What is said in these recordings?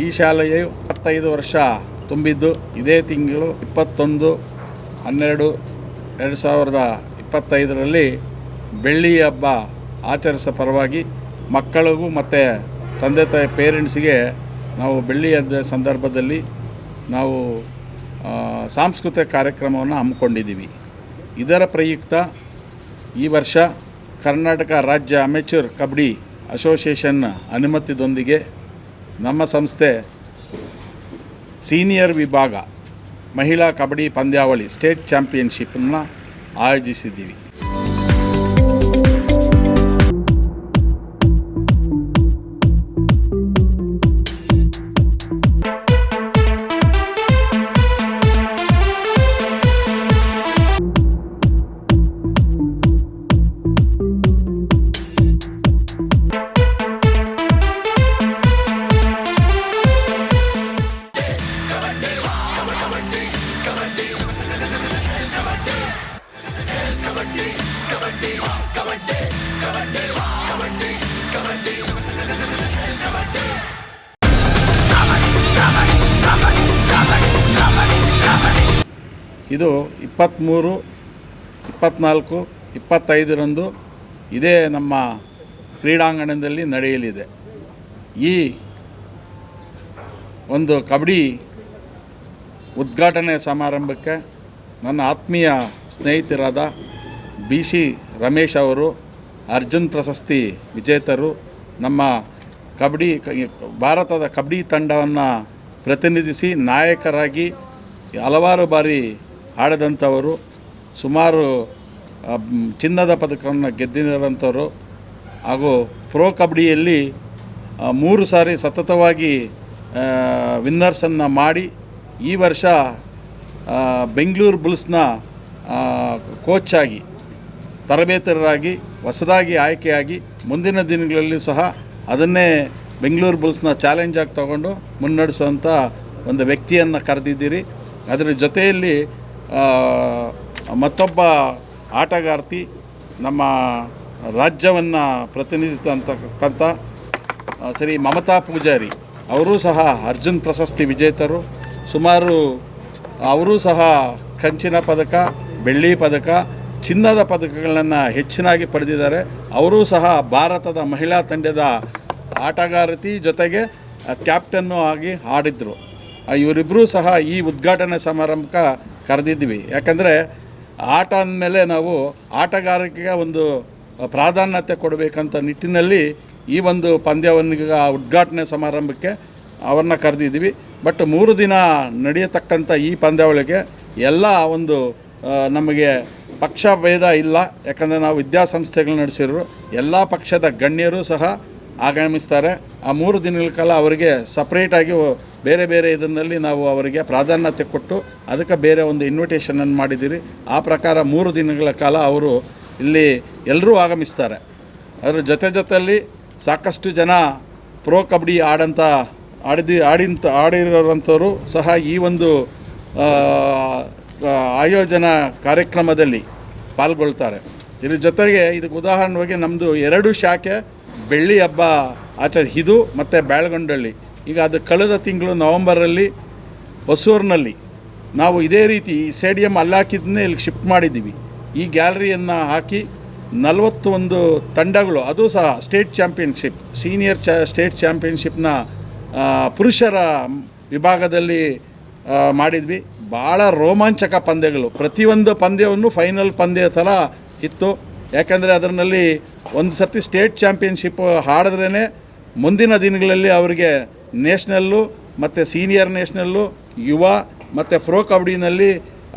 ಈ ಶಾಲೆಯು ಇಪ್ಪತ್ತೈದು ವರ್ಷ ತುಂಬಿದ್ದು. ಇದೇ ತಿಂಗಳು ಇಪ್ಪತ್ತೊಂದು, ಹನ್ನೆರಡು, ಎರಡು ಸಾವಿರದ ಇಪ್ಪತ್ತೈದರಲ್ಲಿ ಬೆಳ್ಳಿ ಹಬ್ಬ ಆಚರಿಸೋ ಪರವಾಗಿ ಮಕ್ಕಳಿಗೂ ಮತ್ತು ತಂದೆ ತಾಯಿ ಪೇರೆಂಟ್ಸಿಗೆ ನಾವು ಬೆಳ್ಳಿ ಹಬ್ಬದ ಸಂದರ್ಭದಲ್ಲಿ ನಾವು ಸಾಂಸ್ಕೃತಿಕ ಕಾರ್ಯಕ್ರಮವನ್ನು ಹಮ್ಮಿಕೊಂಡಿದ್ದೀವಿ. ಇದರ ಪ್ರಯುಕ್ತ ಈ ವರ್ಷ ಕರ್ನಾಟಕ ರಾಜ್ಯ ಅಮೆಚೂರ್ ಕಬಡ್ಡಿ ಅಸೋಸಿಯೇಷನ್ ಅನುಮತಿದೊಂದಿಗೆ ನಮ್ಮ ಸಂಸ್ಥೆ ಸೀನಿಯರ್ ವಿಭಾಗ ಮಹಿಳಾ ಕಬಡ್ಡಿ ಪಂದ್ಯಾವಳಿ ಸ್ಟೇಟ್ ಚಾಂಪಿಯನ್ಶಿಪ್ನ ಆಯೋಜಿಸಿದ್ದೀವಿ. ಇಪ್ಪತ್ತ್ನಾಲ್ಕು ಇಪ್ಪತ್ತೈದರಂದು ಇದೇ ನಮ್ಮ ಕ್ರೀಡಾಂಗಣದಲ್ಲಿ ನಡೆಯಲಿದೆ. ಈ ಒಂದು ಕಬಡ್ಡಿ ಉದ್ಘಾಟನೆ ಸಮಾರಂಭಕ್ಕೆ ನನ್ನ ಆತ್ಮೀಯ ಸ್ನೇಹಿತರಾದ ಬಿ ಸಿ ರಮೇಶ್ ಅವರು, ಅರ್ಜುನ್ ಪ್ರಶಸ್ತಿ ವಿಜೇತರು, ನಮ್ಮ ಕಬಡ್ಡಿ ಭಾರತದ ಕಬಡ್ಡಿ ತಂಡವನ್ನು ಪ್ರತಿನಿಧಿಸಿ ನಾಯಕರಾಗಿ ಹಲವಾರು ಬಾರಿ ಆಡದಂಥವರು. ಸುಮಾರು ಚಿನ್ನದ ಪದಕವನ್ನು ಗೆದ್ದಿರೋಂಥವ್ರು ಹಾಗೂ ಪ್ರೋ ಕಬಡ್ಡಿಯಲ್ಲಿ ಮೂರು ಸಾರಿ ಸತತವಾಗಿ ವಿನ್ನರ್ಸನ್ನು ಮಾಡಿ ಈ ವರ್ಷ ಬೆಂಗಳೂರು ಬುಲ್ಸ್ನ ಕೋಚಾಗಿ ತರಬೇತರಾಗಿ ಹೊಸದಾಗಿ ಆಯ್ಕೆಯಾಗಿ ಮುಂದಿನ ದಿನಗಳಲ್ಲಿ ಸಹ ಅದನ್ನೇ ಬೆಂಗಳೂರು ಬುಲ್ಸ್ನ ಚಾಲೆಂಜ್ ಆಗಿ ತಗೊಂಡು ಮುನ್ನಡೆಸುವಂಥ ಒಂದು ವ್ಯಕ್ತಿಯನ್ನು ಕರೆದಿದ್ದೀರಿ. ಅದರ ಜೊತೆಯಲ್ಲಿ ಮತ್ತೊಬ್ಬ ಆಟಗಾರ್ತಿ ನಮ್ಮ ರಾಜ್ಯವನ್ನು ಪ್ರತಿನಿಧಿಸಿದಂತಕ್ಕಂಥ ಸರಿ ಮಮತಾ ಪೂಜಾರಿ, ಅವರೂ ಸಹ ಅರ್ಜುನ್ ಪ್ರಶಸ್ತಿ ವಿಜೇತರು. ಸುಮಾರು, ಅವರೂ ಸಹ ಕಂಚಿನ ಪದಕ, ಬೆಳ್ಳಿ ಪದಕ, ಚಿನ್ನದ ಪದಕಗಳನ್ನು ಹೆಚ್ಚಿನಾಗಿ ಪಡೆದಿದ್ದಾರೆ. ಅವರೂ ಸಹ ಭಾರತದ ಮಹಿಳಾ ತಂಡದ ಆಟಗಾರತಿ ಜೊತೆಗೆ ಕ್ಯಾಪ್ಟನ್ನು ಆಗಿ ಆಡಿದರು. ಇವರಿಬ್ಬರೂ ಸಹ ಈ ಉದ್ಘಾಟನಾ ಸಮಾರಂಭಕ್ಕೆ ಕರೆದಿದ್ವಿ. ಯಾಕಂದರೆ ಆಟ ಅಂದಮೇಲೆ ನಾವು ಆಟಗಾರಿಕೆಗೆ ಒಂದು ಪ್ರಾಧಾನ್ಯತೆ ಕೊಡಬೇಕಂತ ನಿಟ್ಟಿನಲ್ಲಿ ಈ ಒಂದು ಪಂದ್ಯವನ್ನು ಉದ್ಘಾಟನೆ ಸಮಾರಂಭಕ್ಕೆ ಅವರನ್ನ ಕರೆದಿದ್ದೀವಿ. ಬಟ್ ಮೂರು ದಿನ ನಡೆಯತಕ್ಕಂಥ ಈ ಪಂದ್ಯಾವಳಿಗೆ ಎಲ್ಲ ಒಂದು ನಮಗೆ ಪಕ್ಷ ಭೇದ ಇಲ್ಲ. ಯಾಕಂದರೆ ನಾವು ವಿದ್ಯಾಸಂಸ್ಥೆಗಳು ನಡೆಸಿರೋ ಎಲ್ಲ ಪಕ್ಷದ ಗಣ್ಯರು ಸಹ ಆಗಮಿಸ್ತಾರೆ. ಆ ಮೂರು ದಿನಗಳ ಕಾಲ ಅವರಿಗೆ ಸಪ್ರೇಟಾಗಿ ಬೇರೆ ಬೇರೆ ಇದರಲ್ಲಿ ನಾವು ಅವರಿಗೆ ಪ್ರಾಧಾನ್ಯತೆ ಕೊಟ್ಟು ಅದಕ್ಕೆ ಬೇರೆ ಒಂದು ಇನ್ವಿಟೇಷನನ್ನು ಮಾಡಿದ್ದೀರಿ. ಆ ಪ್ರಕಾರ ಮೂರು ದಿನಗಳ ಕಾಲ ಅವರು ಇಲ್ಲಿ ಎಲ್ಲರೂ ಆಗಮಿಸ್ತಾರೆ. ಅದರ ಜೊತೆ ಜೊತೆಯಲ್ಲಿ ಸಾಕಷ್ಟು ಜನ ಪ್ರೋ ಕಬಡ್ಡಿ ಆಡಂಥ ಆಡಿದಿ, ಆಡಿಂತ, ಆಡಿರೋರಂಥವರು ಸಹ ಈ ಒಂದು ಆಯೋಜನ ಕಾರ್ಯಕ್ರಮದಲ್ಲಿ ಪಾಲ್ಗೊಳ್ತಾರೆ. ಇದ್ರ ಜೊತೆಗೆ ಇದಕ್ಕೆ ಉದಾಹರಣೆಗೆ ನಮ್ಮದು ಎರಡು ಶಾಖೆ ಬೆಳ್ಳಿ ಹಬ್ಬ ಆಚರಣೆ, ಇದು ಮತ್ತು ಬ್ಯಾಳಗೊಂಡಳ್ಳಿ. ಈಗ ಅದು ಕಳೆದ ತಿಂಗಳು ನವಂಬರಲ್ಲಿ ಹೊಸೂರಿನಲ್ಲಿ. ನಾವು ಇದೇ ರೀತಿ ಸ್ಟೇಡಿಯಂ ಅಲ್ಲಿ ಹಾಕಿದ್ದನ್ನೇ ಇಲ್ಲಿ ಶಿಫ್ಟ್ ಮಾಡಿದ್ದೀವಿ. ಈ ಗ್ಯಾಲರಿಯನ್ನು ಹಾಕಿ ನಲವತ್ತೊಂದು ತಂಡಗಳು, ಅದು ಸಹ ಸ್ಟೇಟ್ ಚಾಂಪಿಯನ್ಶಿಪ್, ಸೀನಿಯರ್ ಚ, ಸ್ಟೇಟ್ ಚಾಂಪಿಯನ್ಶಿಪ್ನ ಪುರುಷರ ವಿಭಾಗದಲ್ಲಿ ಮಾಡಿದ್ವಿ. ಭಾಳ ರೋಮಾಂಚಕ ಪಂದ್ಯಗಳು. ಪ್ರತಿಯೊಂದು ಪಂದ್ಯವನ್ನು ಫೈನಲ್ ಪಂದ್ಯ ಥರ ಇತ್ತು. ಯಾಕಂದರೆ ಅದರಲ್ಲಿ ಒಂದು ಸರ್ತಿ ಸ್ಟೇಟ್ ಚಾಂಪಿಯನ್ಶಿಪ್ ಹಾಡಿದ್ರೇ ಮುಂದಿನ ದಿನಗಳಲ್ಲಿ ಅವರಿಗೆ ನ್ಯಾಷನಲ್ಲು ಮತ್ತು ಸೀನಿಯರ್ ನ್ಯಾಷನಲ್ಲು, ಯುವ ಮತ್ತು ಪ್ರೋ ಕಬಡ್ಡಿನಲ್ಲಿ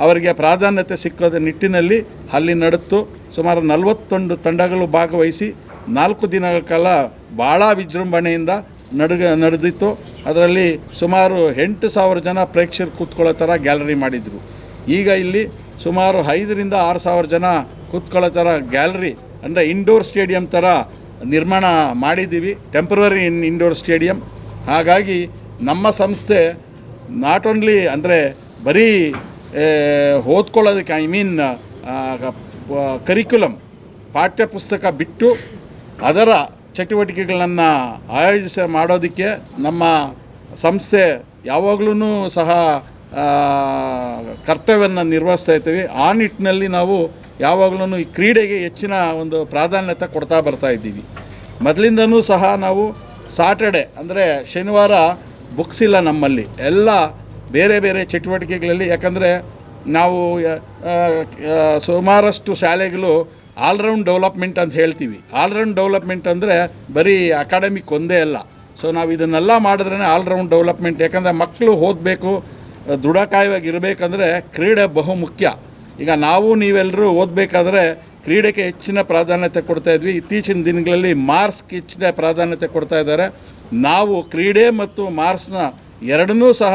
ಅವರಿಗೆ ಪ್ರಾಧಾನ್ಯತೆ ಸಿಕ್ಕೋದ ನಿಟ್ಟಿನಲ್ಲಿ ಅಲ್ಲಿ ನಡೆತು ಸುಮಾರು ನಲವತ್ತೊಂದು ತಂಡಗಳು ಭಾಗವಹಿಸಿ ನಾಲ್ಕು ದಿನಗಳ ಕಾಲ ಭಾಳ ವಿಜೃಂಭಣೆಯಿಂದ ನಡ್ಗ, ನಡೆದಿತ್ತು. ಅದರಲ್ಲಿ ಸುಮಾರು ಎಂಟು ಸಾವಿರ ಜನ ಪ್ರೇಕ್ಷಕರು ಕೂತ್ಕೊಳ್ಳೋ ಥರ ಗ್ಯಾಲರಿ ಮಾಡಿದರು. ಈಗ ಇಲ್ಲಿ ಸುಮಾರು ಐದರಿಂದ ಆರು ಸಾವಿರ ಜನ ಕೂತ್ಕೊಳ್ಳೋ ಥರ ಗ್ಯಾಲರಿ ಅಂದರೆ ಇಂಡೋರ್ ಸ್ಟೇಡಿಯಂ ಥರ ನಿರ್ಮಾಣ ಮಾಡಿದ್ದೀವಿ ಟೆಂಪ್ರವರಿ ಇನ್ ಇಂಡೋರ್ ಸ್ಟೇಡಿಯಂ ಹಾಗಾಗಿ ನಮ್ಮ ಸಂಸ್ಥೆ ನಾಟ್ ಓನ್ಲಿ ಅಂದರೆ ಬರೀ ಓದ್ಕೊಳ್ಳೋದಕ್ಕೆ ಐ ಮೀನ್ ಕರಿಕ್ಯುಲಮ್ ಪಾಠ್ಯ ಪುಸ್ತಕ ಬಿಟ್ಟು ಅದರ ಚಟುವಟಿಕೆಗಳನ್ನು ಆಯೋಜಿಸ ಮಾಡೋದಕ್ಕೆ ನಮ್ಮ ಸಂಸ್ಥೆ ಯಾವಾಗಲೂ ಸಹ ಕರ್ತವ್ಯವನ್ನು ನಿರ್ವಹಿಸ್ತಾ ಇರ್ತೀವಿ ಆ ನಿಟ್ಟಿನಲ್ಲಿ ನಾವು ಯಾವಾಗಲೂ ಈ ಕ್ರೀಡೆಗೆ ಹೆಚ್ಚಿನ ಒಂದು ಪ್ರಾಧಾನ್ಯತೆ ಕೊಡ್ತಾ ಬರ್ತಾ ಇದ್ದೀವಿ. ಮೊದಲಿಂದನೂ ಸಹ ನಾವು ಸಾಟರ್ಡೆ ಅಂದರೆ ಶನಿವಾರ ಬುಕ್ಸ್ ಇಲ್ಲ ನಮ್ಮಲ್ಲಿ. ಎಲ್ಲ ಬೇರೆ ಬೇರೆ ಚಟುವಟಿಕೆಗಳಲ್ಲಿ ಯಾಕಂದರೆ ನಾವು ಸುಮಾರಷ್ಟು ಶಾಲೆಗಳು ಆಲ್ರೌಂಡ್ ಡೆವಲಪ್ಮೆಂಟ್ ಅಂತ ಹೇಳ್ತೀವಿ. ಆಲ್ರೌಂಡ್ ಡೆವಲಪ್ಮೆಂಟ್ ಅಂದರೆ ಬರೀ ಅಕಾಡೆಮಿಕ್ ಒಂದೇ ಅಲ್ಲ. ಸೊ ನಾವು ಇದನ್ನೆಲ್ಲ ಮಾಡಿದ್ರೇ ಆಲ್ರೌಂಡ್ ಡೆವಲಪ್ಮೆಂಟ್ ಯಾಕಂದರೆ ಮಕ್ಕಳು ಓದಬೇಕು ದೃಢಕಾಯವಾಗಿರಬೇಕಂದ್ರೆ ಕ್ರೀಡೆ ಬಹು ಮುಖ್ಯ. ಈಗ ನಾವು ನೀವೆಲ್ಲರೂ ಓದಬೇಕಾದ್ರೆ ಕ್ರೀಡೆಗೆ ಹೆಚ್ಚಿನ ಪ್ರಾಧಾನ್ಯತೆ ಕೊಡ್ತಾ ಇದ್ವಿ. ಇತ್ತೀಚಿನ ದಿನಗಳಲ್ಲಿ ಮಾರ್ಕ್ಸ್ಗೆ ಹೆಚ್ಚಿನ ಪ್ರಾಧಾನ್ಯತೆ ಕೊಡ್ತಾ ಇದ್ದಾರೆ. ನಾವು ಕ್ರೀಡೆ ಮತ್ತು ಮಾರ್ಕ್ಸ್ನ ಎರಡನ್ನೂ ಸಹ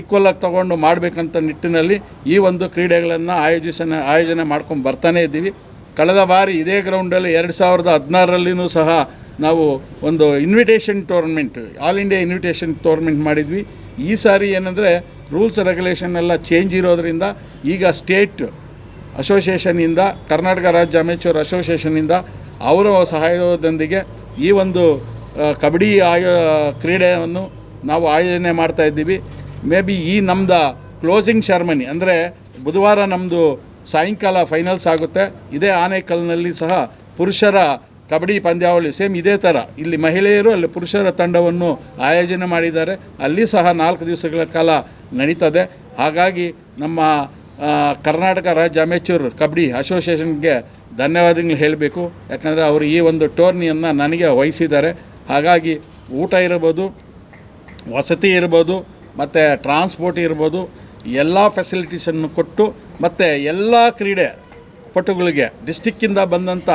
ಈಕ್ವಲ್ ಆಗಿ ತಗೊಂಡು ಮಾಡಬೇಕಂತ ನಿಟ್ಟಿನಲ್ಲಿ ಈ ಒಂದು ಕ್ರೀಡೆಗಳನ್ನು ಆಯೋಜಿಸನ, ಆಯೋಜನೆ ಮಾಡ್ಕೊಂಡು ಬರ್ತಾನೆ ಇದ್ದೀವಿ. ಕಳೆದ ಬಾರಿ ಇದೇ ಗ್ರೌಂಡಲ್ಲಿ ಎರಡು ಸಾವಿರದ ಹದಿನಾರರಲ್ಲಿಯೂ ಸಹ ನಾವು ಒಂದು invitation tournament all India invitation tournament ಮಾಡಿದ್ವಿ. ಈ ಸಾರಿ ಏನಂದರೆ ರೂಲ್ಸ್ ರೆಗ್ಯುಲೇಷನ್ ಎಲ್ಲ ಚೇಂಜ್ ಇರೋದರಿಂದ ಈಗ ಸ್ಟೇಟ್ ಅಸೋಸಿಯೇಷನಿಂದ ಕರ್ನಾಟಕ ರಾಜ್ಯ ಅಮೇಚೂರ್ ಅಸೋಸಿಯೇಷನಿಂದ ಅವರ ಸಹಾಯದೊಂದಿಗೆ ಈ ಒಂದು ಕಬಡ್ಡಿ ಆಯೋ, ಕ್ರೀಡೆಯನ್ನು ನಾವು ಆಯೋಜನೆ ಮಾಡ್ತಾ ಇದ್ದೀವಿ. ಮೇ ಬಿ ಈ ನಮ್ಮದು ಕ್ಲೋಸಿಂಗ್ ಶರ್ಮನಿ ಅಂದರೆ ಬುಧವಾರ ನಮ್ಮದು ಸಾಯಂಕಾಲ ಫೈನಲ್ಸ್ ಆಗುತ್ತೆ. ಇದೇ ಆನೇಕಲ್ನಲ್ಲಿ ಸಹ ಪುರುಷರ ಕಬಡ್ಡಿ ಪಂದ್ಯಾವಳಿ ಸೇಮ್ ಇದೇ ಥರ ಇಲ್ಲಿ ಮಹಿಳೆಯರು, ಅಲ್ಲಿ ಪುರುಷರ ತಂಡವನ್ನು ಆಯೋಜನೆ ಮಾಡಿದ್ದಾರೆ. ಅಲ್ಲಿ ಸಹ ನಾಲ್ಕು ದಿವಸಗಳ ಕಾಲ ನಡೀತದೆ. ಹಾಗಾಗಿ ನಮ್ಮ ಕರ್ನಾಟಕ ರಾಜ್ಯ ಅಮೇಚೂರ್ ಕಬಡ್ಡಿ ಅಸೋಸಿಯೇಷನ್ಗೆ ಧನ್ಯವಾದಗಳು ಹೇಳಬೇಕು. ಯಾಕಂದರೆ ಅವರು ಈ ಒಂದು ಟೋರ್ನಿಯನ್ನು ನನಗೆ ವಹಿಸಿದ್ದಾರೆ. ಹಾಗಾಗಿ ಊಟ ಇರ್ಬೋದು, ವಸತಿ ಇರ್ಬೋದು, ಮತ್ತು ಟ್ರಾನ್ಸ್ಪೋರ್ಟ್ ಇರ್ಬೋದು, ಎಲ್ಲ ಫೆಸಿಲಿಟೀಸನ್ನು ಕೊಟ್ಟು, ಮತ್ತು ಎಲ್ಲ ಕ್ರೀಡೆ ಪಟುಗಳಿಗೆ ಡಿಸ್ಟಿಕ್ಕಿಂದ ಬಂದಂಥ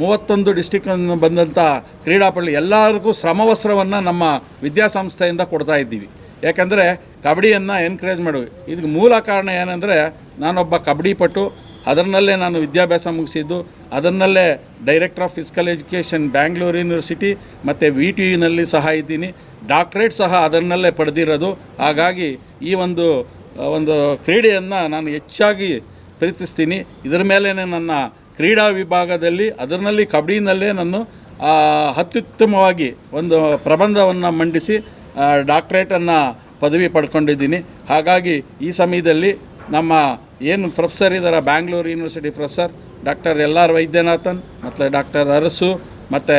ಮೂವತ್ತೊಂದು ಡಿಸ್ಟಿಕ್ಕಿಂದ ಬಂದಂಥ ಕ್ರೀಡಾಪಟು ಎಲ್ಲರಿಗೂ ಶ್ರಮವಸ್ತ್ರವನ್ನು ನಮ್ಮ ವಿದ್ಯಾಸಂಸ್ಥೆಯಿಂದ ಕೊಡ್ತಾ ಇದ್ದೀವಿ. ಯಾಕಂದರೆ ಕಬಡ್ಡಿಯನ್ನು ಎನ್ಕರೇಜ್ ಮಾಡುವೆ. ಇದಕ್ಕೆ ಮೂಲ ಕಾರಣ ಏನಂದರೆ, ನಾನೊಬ್ಬ ಕಬಡ್ಡಿ ಪಟು, ಅದರಲ್ಲೇ ನಾನು ವಿದ್ಯಾಭ್ಯಾಸ ಮುಗಿಸಿದ್ದು ಅದನ್ನಲ್ಲೇ director of physical education Bangalore university ಮತ್ತು ವಿ ಟಿ ಯುನಲ್ಲಿ ಸಹ ಇದ್ದೀನಿ. ಡಾಕ್ಟ್ರೇಟ್ ಸಹ ಅದನ್ನಲ್ಲೇ ಪಡೆದಿರೋದು. ಹಾಗಾಗಿ ಈ ಒಂದು ಒಂದು ಕ್ರೀಡೆಯನ್ನು ನಾನು ಹೆಚ್ಚಾಗಿ ಪ್ರೀತಿಸ್ತೀನಿ. ಇದರ ಮೇಲೇ ನನ್ನ ಕ್ರೀಡಾ ವಿಭಾಗದಲ್ಲಿ ಅದರಲ್ಲಿ ಕಬಡ್ಡಿನಲ್ಲೇ ನಾನು ಅತ್ಯುತ್ತಮವಾಗಿ ಒಂದು ಪ್ರಬಂಧವನ್ನು ಮಂಡಿಸಿ ಡಾಕ್ಟ್ರೇಟನ್ನು ಪದವಿ ಪಡ್ಕೊಂಡಿದ್ದೀನಿ. ಹಾಗಾಗಿ ಈ ಸಮಯದಲ್ಲಿ ನಮ್ಮ ಏನು ಪ್ರೊಫೆಸರ್ ಇದ್ದಾರೆ Bangalore university professor, doctor L R Vaidyanathan, ಮತ್ತು ಡಾಕ್ಟರ್ ಅರಸು, ಮತ್ತು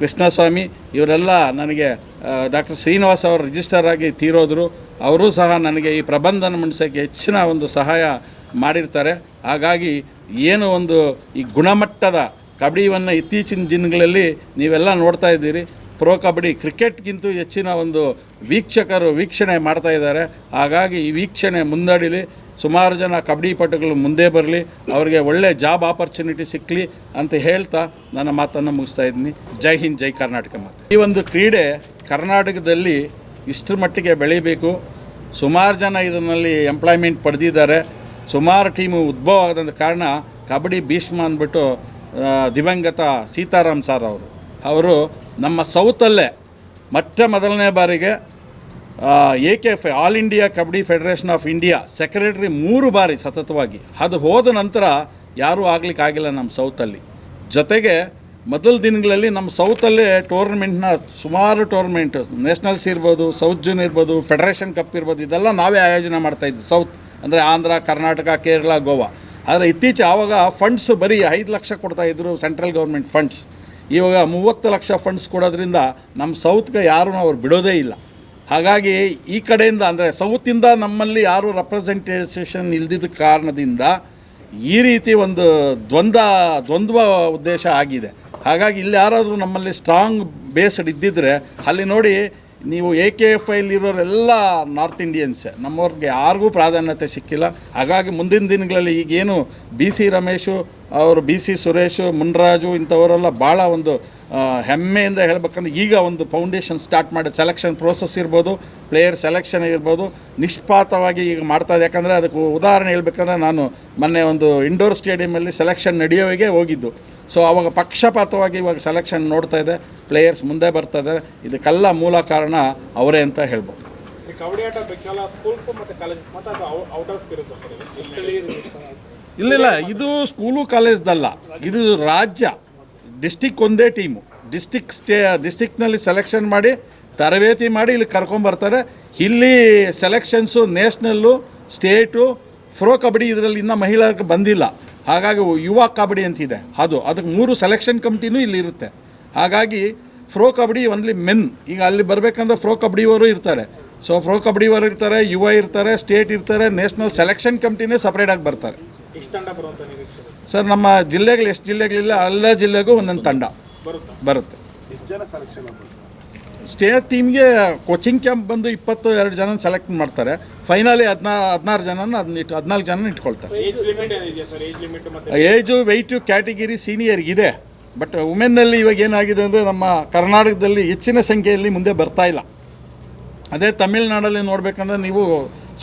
ಕೃಷ್ಣಸ್ವಾಮಿ, ಇವರೆಲ್ಲ ನನಗೆ ಡಾಕ್ಟರ್ ಶ್ರೀನಿವಾಸ್ ಅವರು ರಿಜಿಸ್ಟರ್ ಆಗಿ ತೀರೋದ್ರು. ಅವರೂ ಸಹ ನನಗೆ ಈ ಪ್ರಬಂಧನ ಮಂಡಿಸೋಕ್ಕೆ ಹೆಚ್ಚಿನ ಒಂದು ಸಹಾಯ ಮಾಡಿರ್ತಾರೆ. ಹಾಗಾಗಿ ಏನು ಒಂದು ಈ ಗುಣಮಟ್ಟದ ಕಬಡ್ಡಿಯನ್ನು ಇತ್ತೀಚಿನ ದಿನಗಳಲ್ಲಿ ನೀವೆಲ್ಲ ನೋಡ್ತಾ ಇದ್ದೀರಿ. ಪ್ರೋ ಕಬಡ್ಡಿ ಕ್ರಿಕೆಟ್ಗಿಂತೂ ಹೆಚ್ಚಿನ ಒಂದು ವೀಕ್ಷಕರು ವೀಕ್ಷಣೆ ಮಾಡ್ತಾ ಇದ್ದಾರೆ. ಹಾಗಾಗಿ ಈ ವೀಕ್ಷಣೆ ಮುಂದಡಿಲಿ. ಸುಮಾರು ಜನ ಕಬಡ್ಡಿ ಪಟುಗಳು ಮುಂದೆ ಬರಲಿ. ಅವರಿಗೆ ಒಳ್ಳೆ ಜಾಬ್ ಆಪರ್ಚುನಿಟಿ ಸಿಕ್ಕಲಿ ಅಂತ ಹೇಳ್ತಾ ನನ್ನ ಮಾತನ್ನು ಮುಗಿಸ್ತಾ ಇದ್ದೀನಿ. ಜೈ ಹಿಂದ್, ಜೈ ಕರ್ನಾಟಕ ಮಾತು. ಈ ಒಂದು ಕ್ರೀಡೆ ಕರ್ನಾಟಕದಲ್ಲಿ ಇಷ್ಟರ ಮಟ್ಟಿಗೆ ಬೆಳೀಬೇಕು. ಸುಮಾರು ಜನ ಇದರಲ್ಲಿ ಎಂಪ್ಲಾಯ್ಮೆಂಟ್ ಪಡೆದಿದ್ದಾರೆ. ಸುಮಾರು ಟೀಮು ಉದ್ಭವ ಆಗದಂಥ ಕಾರಣ ಕಬಡ್ಡಿ ಭೀಷ್ಮ ಅಂದ್ಬಿಟ್ಟು ದಿವಂಗತ ಸೀತಾರಾಮ್ ಸರ್ ಅವರು. ಅವರು ನಮ್ಮ ಸೌತಲ್ಲೇ ಮೊಟ್ಟ ಮೊದಲನೇ ಬಾರಿಗೆ A K F all India kabaddi federation of India secretary ಮೂರು ಬಾರಿ ಸತತವಾಗಿ ಅದು ಹೋದ ನಂತರ ಯಾರೂ ಆಗಲಿಕ್ಕೆ ಆಗಿಲ್ಲ ನಮ್ಮ ಸೌತಲ್ಲಿ. ಜೊತೆಗೆ ಮೊದಲ ದಿನಗಳಲ್ಲಿ ನಮ್ಮ ಸೌತಲ್ಲೇ ಟೂರ್ನಮೆಂಟ್ನ ಸುಮಾರು ಟೂರ್ನಮೆಂಟ್ ನ್ಯಾಷನಲ್ಸ್ ಇರ್ಬೋದು ಸೌತ್ ಜೂನ್ ಇರ್ಬೋದು ಫೆಡರೇಷನ್ ಕಪ್ ಇರ್ಬೋದು, ಇದೆಲ್ಲ ನಾವೇ ಆಯೋಜನೆ ಮಾಡ್ತಾಯಿದ್ವಿ ಸೌತ್ ಅಂದರೆ ಆಂಧ್ರ, ಕರ್ನಾಟಕ, ಕೇರಳ, ಗೋವಾ. ಆದರೆ ಇತ್ತೀಚೆ ಆವಾಗ ಫಂಡ್ಸ್ ಬರೀ ಐದು ಲಕ್ಷ ಕೊಡ್ತಾಯಿದ್ರು ಸೆಂಟ್ರಲ್ ಗೌರ್ಮೆಂಟ್ ಫಂಡ್ಸ್ ಇವಾಗ ಮೂವತ್ತು ಲಕ್ಷ ಫಂಡ್ಸ್ ಕೊಡೋದ್ರಿಂದ ನಮ್ಮ ಸೌತ್ಗೆ ಯಾರೂ ಅವ್ರು ಬಿಡೋದೇ ಇಲ್ಲ. ಹಾಗಾಗಿ ಈ ಕಡೆಯಿಂದ ಅಂದರೆ ಸೌತಿಂದ ನಮ್ಮಲ್ಲಿ ಯಾರು ರೆಪ್ರೆಸೆಂಟೇಷನ್ ಇಲ್ದಿದ್ದ ಕಾರಣದಿಂದ ಈ ರೀತಿ ಒಂದು ದ್ವಂದ್ವ ದ್ವಂದ್ವ ಉದ್ದೇಶ ಆಗಿದೆ. ಹಾಗಾಗಿ ಇಲ್ಲಿ ಯಾರಾದರೂ ನಮ್ಮಲ್ಲಿ ಸ್ಟ್ರಾಂಗ್ ಬೇಸ್ಡ್ ಇದ್ದಿದ್ರೆ ಅಲ್ಲಿ ನೋಡಿ ನೀವು ಎ ಕೆ ಎಫ್ ಐಲಿರೋರೆಲ್ಲ ನಾರ್ತ್ ಇಂಡಿಯನ್ಸ್ ನಮ್ಮವ್ರಿಗೆ ಯಾರಿಗೂ ಪ್ರಾಧಾನ್ಯತೆ ಸಿಕ್ಕಿಲ್ಲ. ಹಾಗಾಗಿ ಮುಂದಿನ ದಿನಗಳಲ್ಲಿ ಈಗೇನು ಬಿ ಸಿ ರಮೇಶು, ಅವರು ಬಿ ಸಿ ಸುರೇಶು, ಮುನ್ರಾಜು ಇಂಥವರೆಲ್ಲ ಭಾಳ ಒಂದು ಹೆಮ್ಮೆಯಿಂದ ಹೇಳ್ಬೇಕಂದ್ರೆ ಈಗ ಒಂದು ಫೌಂಡೇಶನ್ ಸ್ಟಾರ್ಟ್ ಮಾಡಿ ಸೆಲೆಕ್ಷನ್ ಪ್ರೋಸೆಸ್ ಇರ್ಬೋದು ಪ್ಲೇಯರ್ ಸೆಲೆಕ್ಷನ್ ಇರ್ಬೋದು. ನಿಷ್ಪಾತವಾಗಿ ಈಗ ಮಾಡ್ತಾ ಇದೆ. ಯಾಕಂದರೆ ಅದಕ್ಕೆ ಉದಾಹರಣೆ ಹೇಳ್ಬೇಕಂದ್ರೆ ನಾನು ಮೊನ್ನೆ ಒಂದು ಇಂಡೋರ್ ಸ್ಟೇಡಿಯಮಲ್ಲಿ ಸೆಲೆಕ್ಷನ್ ನಡೆಯೋವಾಗೆ ಹೋಗಿದ್ದು. ಸೊ ಅವಾಗ ಪಕ್ಷಪಾತವಾಗಿ ಇವಾಗ ಸೆಲೆಕ್ಷನ್ ನೋಡ್ತಾ ಇದೆ ಪ್ಲೇಯರ್ಸ್ ಮುಂದೆ ಬರ್ತಾ ಇದ್ದಾರೆ. ಇದಕ್ಕೆಲ್ಲ ಮೂಲ ಕಾರಣ ಅವರೇ ಅಂತ ಹೇಳ್ಬೋದು. ಇಲ್ಲಿಲ್ಲ ಇದು? ಸ್ಕೂಲು ಕಾಲೇಜ್ದಲ್ಲ ಇದು ರಾಜ್ಯ ಡಿಸ್ಟಿಕ್ ಒಂದೇ ಟೀಮು ಡಿಸ್ಟಿಕ್ ಸ್ಟೇ ಡಿಸ್ಟಿಕ್ನಲ್ಲಿ ಸೆಲೆಕ್ಷನ್ ಮಾಡಿ ತರಬೇತಿ ಮಾಡಿ ಇಲ್ಲಿ ಕರ್ಕೊಂಬರ್ತಾರೆ ಇಲ್ಲಿ selections national state pro kabaddi ಇದರಲ್ಲಿ ಇನ್ನೂ ಮಹಿಳೆಯರಿಗೆ ಬಂದಿಲ್ಲ. ಹಾಗಾಗಿ ಯುವ ಕಬಡ್ಡಿ ಅಂತಿದೆ. ಅದು ಅದಕ್ಕೆ ಮೂರು ಸೆಲೆಕ್ಷನ್ ಕಮಿಟಿನೂ ಇಲ್ಲಿ ಇರುತ್ತೆ. ಹಾಗಾಗಿ ಫ್ರೋ ಕಬಡ್ಡಿ ಒನ್ಲಿ ಮೆನ್ ಈಗ ಅಲ್ಲಿ ಬರಬೇಕಂದ್ರೆ ಫ್ರೋ ಕಬಡ್ಡಿಯವರು ಇರ್ತಾರೆ. ಸೊ ಫ್ರೋ ಕಬಡ್ಡಿಯವರು ಇರ್ತಾರೆ ಯುವ ಇರ್ತಾರೆ ಸ್ಟೇಟ್ ಇರ್ತಾರೆ ನ್ಯಾಷನಲ್ ಸೆಲೆಕ್ಷನ್ ಕಮಿಟಿನೇ ಸಪ್ರೇಟಾಗಿ ಬರ್ತಾರೆ? ಸರ್ ನಮ್ಮ ಜಿಲ್ಲೆಗಳು ಎಷ್ಟು ಜಿಲ್ಲೆಗಳಿಲ್ಲ ಎಲ್ಲ ಜಿಲ್ಲೆಗೂ ಒಂದೊಂದು ತಂಡ ಬರುತ್ತಾ? ಬರುತ್ತೆ. ಸ್ಟೇಟ್ ಟೀಮ್ಗೆ ಕೋಚಿಂಗ್ ಕ್ಯಾಂಪ್ ಬಂದು ಇಪ್ಪತ್ತು ಎರಡು ಜನ ಸೆಲೆಕ್ಟ್ ಮಾಡ್ತಾರೆ. ಫೈನಲಿ ಹದಿನಾ ಹದಿನಾರು ಜನನ ಅದನ್ನ ಇಟ್ಟು ಹದಿನಾಲ್ಕು ಜನ ಇಟ್ಕೊಳ್ತಾರೆ. ಏಜ್ ವೆಯ್ಟು ಕ್ಯಾಟಗಿರಿ ಸೀನಿಯರ್ ಇದೆ. ಬಟ್ ವುಮೆನ್ನಲ್ಲಿ ಇವಾಗ ಏನಾಗಿದೆ ಅಂದರೆ ನಮ್ಮ ಕರ್ನಾಟಕದಲ್ಲಿ ಹೆಚ್ಚಿನ ಸಂಖ್ಯೆಯಲ್ಲಿ ಮುಂದೆ ಬರ್ತಾ ಇಲ್ಲ. ಅದೇ ತಮಿಳ್ನಾಡಲ್ಲಿ ನೋಡಬೇಕಂದ್ರೆ ನೀವು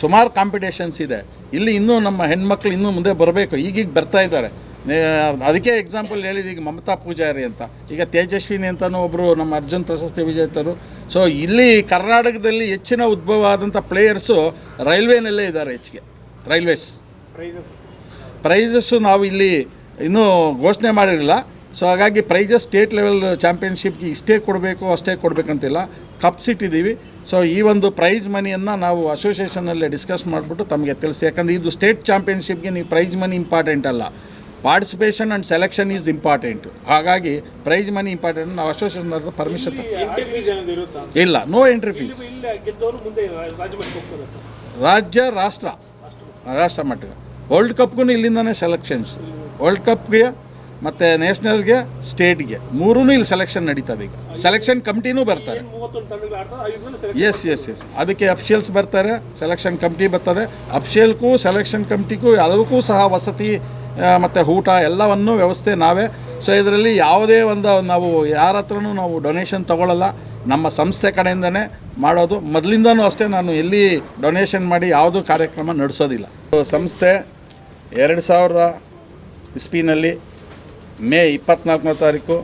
ಸುಮಾರು ಕಾಂಪಿಟೇಷನ್ಸ್ ಇದೆ. ಇಲ್ಲಿ ಇನ್ನೂ ನಮ್ಮ ಹೆಣ್ಮಕ್ಳು ಇನ್ನೂ ಮುಂದೆ ಬರಬೇಕು. ಈಗೀಗ ಬರ್ತಾ ಇದ್ದಾರೆ. ಅದಕ್ಕೆ ಎಕ್ಸಾಂಪಲ್ ಹೇಳಿದ ಈಗ ಮಮತಾ ಪೂಜಾರಿ ಅಂತ. ಈಗ ತೇಜಸ್ವಿನಿ ಅಂತಲೂ ಒಬ್ಬರು ನಮ್ಮ ಅರ್ಜುನ್ ಪ್ರಶಸ್ತಿ ವಿಜೇತರು. ಸೊ ಇಲ್ಲಿ ಕರ್ನಾಟಕದಲ್ಲಿ ಹೆಚ್ಚಿನ ಉದ್ಭವ ಆದಂಥ ಪ್ಲೇಯರ್ಸು ರೈಲ್ವೇನಲ್ಲೇ ಇದ್ದಾರೆ ಹೆಚ್ಚಿಗೆ. ರೈಲ್ವೇಸ್. ಪ್ರೈಸಸ್ ಪ್ರೈಸಸ್ಸು ನಾವು ಇಲ್ಲಿ ಇನ್ನೂ ಘೋಷಣೆ ಮಾಡಿರಲಿಲ್ಲ. ಸೊ ಹಾಗಾಗಿ ಪ್ರೈಸಸ್ ಸ್ಟೇಟ್ ಲೆವೆಲ್ ಚಾಂಪಿಯನ್ಶಿಪ್ಗೆ ಇಷ್ಟೇ ಕೊಡಬೇಕು ಅಷ್ಟೇ ಕೊಡಬೇಕಂತಿಲ್ಲ. ಕಪ್ಸ್ ಇಟ್ಟಿದ್ದೀವಿ ಸೊ ಈ ಒಂದು ಪ್ರೈಸ್ ಮನಿಯನ್ನು ನಾವು ಅಸೋಸಿಯೇಷನಲ್ಲೇ ಡಿಸ್ಕಸ್ ಮಾಡಿಬಿಟ್ಟು ತಮಗೆ ತಿಳಿಸಿ. ಯಾಕಂದರೆ ಇದು ಸ್ಟೇಟ್ ಚಾಂಪಿಯನ್ಶಿಪ್ಗೆ ನೀವು ಪ್ರೈಸ್ ಮನಿ ಇಂಪಾರ್ಟೆಂಟ್ ಅಲ್ಲ. Participation and selection is important ಹಾಗಾಗಿ ಪ್ರೈಸ್ ಮನಿ ಇಂಪಾರ್ಟೆಂಟ್ ನಾವು ಅಸೋಸಿಯೇಷನ್ ಪರ್ಮಿಷನ್ ಇಲ್ಲ ನೋ ಎಂಟ್ರಿ ಫೀಸ್ ರಾಜ್ಯ ರಾಷ್ಟ್ರ. ರಾಷ್ಟ್ರ ಮಟ್ಟ ವರ್ಲ್ಡ್ ಕಪ್ಗೂ ಇಲ್ಲಿಂದನೇ ಸೆಲೆಕ್ಷನ್ಸ್ ವರ್ಲ್ಡ್ ಕಪ್ಗೆ ಮತ್ತು ನ್ಯಾಷನಲ್ಗೆ ಸ್ಟೇಟ್ಗೆ ಮೂರೂ ಇಲ್ಲಿ ಸೆಲೆಕ್ಷನ್ ನಡೀತದೆ ಈಗ. ಸೆಲೆಕ್ಷನ್ ಕಮಿಟಿನೂ ಬರ್ತಾರೆ. ಎಸ್ ಎಸ್ ಎಸ್ ಅದಕ್ಕೆ ಅಫಿಷಿಯಲ್ಸ್ ಬರ್ತಾರೆ ಸೆಲೆಕ್ಷನ್ ಕಮಿಟಿ ಬರ್ತದೆ. ಅಫಿಷಿಯಲ್ಗೂ ಸೆಲೆಕ್ಷನ್ ಕಮಿಟಿಗೂ ಎಲ್ಲವಕ್ಕೂ ಸಹ ವಸತಿ ಮತ್ತು ಊಟ ಎಲ್ಲವನ್ನು ವ್ಯವಸ್ಥೆ ನಾವೇ. ಸೊ ಇದರಲ್ಲಿ ಯಾವುದೇ ಒಂದು ನಾವು ಯಾರ ಹತ್ರನೂ ನಾವು ಡೊನೇಷನ್ ತಗೊಳ್ಳಲ್ಲ ನಮ್ಮ ಸಂಸ್ಥೆ ಕಡೆಯಿಂದನೇ ಮಾಡೋದು. ಮೊದಲಿಂದನೂ ಅಷ್ಟೇ ನಾನು ಎಲ್ಲಿ ಡೊನೇಷನ್ ಮಾಡಿ ಯಾವುದೂ ಕಾರ್ಯಕ್ರಮ ನಡೆಸೋದಿಲ್ಲ. ಸಂಸ್ಥೆ ಎರಡು ಸಾವಿರ ಇಸ್ಪಿನಲ್ಲಿ ಮೇ ಇಪ್ಪತ್ನಾಲ್ಕನೇ ತಾರೀಕು